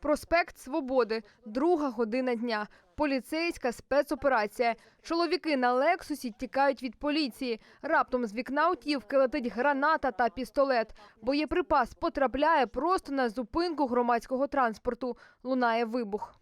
Проспект Свободи, друга година дня. Поліцейська спецоперація. Чоловіки на лексусі тікають від поліції. Раптом з вікна утівки летить граната та пістолет. Боєприпас потрапляє просто на зупинку громадського транспорту. Лунає вибух.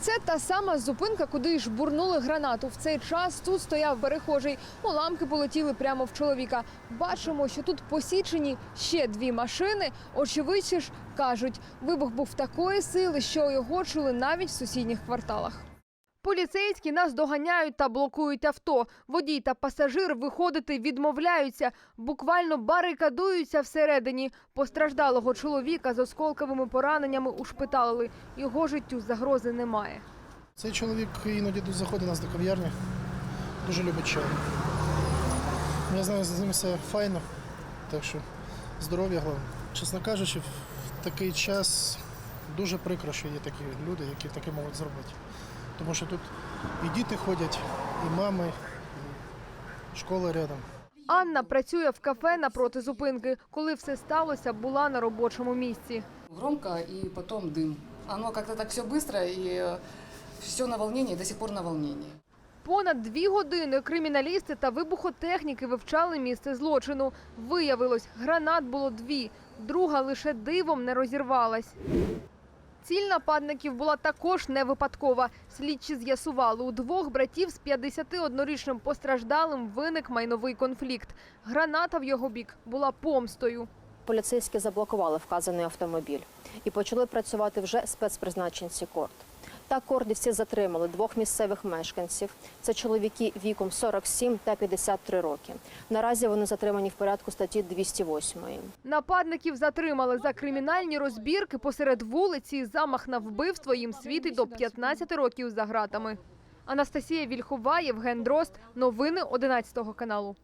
Це та сама зупинка, куди ж бурнули гранату. В цей час тут стояв перехожий. Уламки полетіли прямо в чоловіка. Бачимо, що тут посічені ще дві машини. Очевидці ж кажуть, вибух був такої сили, що його чули навіть в сусідніх кварталах. Поліцейські нас доганяють та блокують авто. Водій та пасажир виходити відмовляються, буквально барикадуються всередині. Постраждалого чоловіка з осколковими пораненнями ушпиталили. Його життю загрози немає. Цей чоловік іноді заходить нас до кав'ярні, дуже любить чай. Я знаю, з ним все файно, так що здоров'я головне. Чесно кажучи, в такий час дуже прикро, що є такі люди, які таке можуть зробити. Тому що тут і діти ходять, і мами, і школа рядом. Анна працює в кафе напроти зупинки. Коли все сталося, була на робочому місці. Громко и потом дым. Оно как-то так все быстро и все на волнении, до сих пор на волнении. Понад дві години криміналісти та вибухотехніки вивчали місце злочину. Виявилось, гранат було дві, друга лише дивом не розірвалась. Ціль нападників була також не випадкова. Слідчі з'ясували, у двох братів з 51-річним постраждалим виник майновий конфлікт. Граната в його бік була помстою. Поліцейські заблокували вказаний автомобіль і почали працювати вже спецпризначенці корд. Так кордівці затримали двох місцевих мешканців. Це чоловіки віком 47 та 53 роки. Наразі вони затримані в порядку статті 208. Нападників затримали за кримінальні розбірки посеред вулиці. Замах на вбивство їм світить до 15 років за ґратами. Анастасія Вільхова, Євген Дрозд. Новини 11 каналу.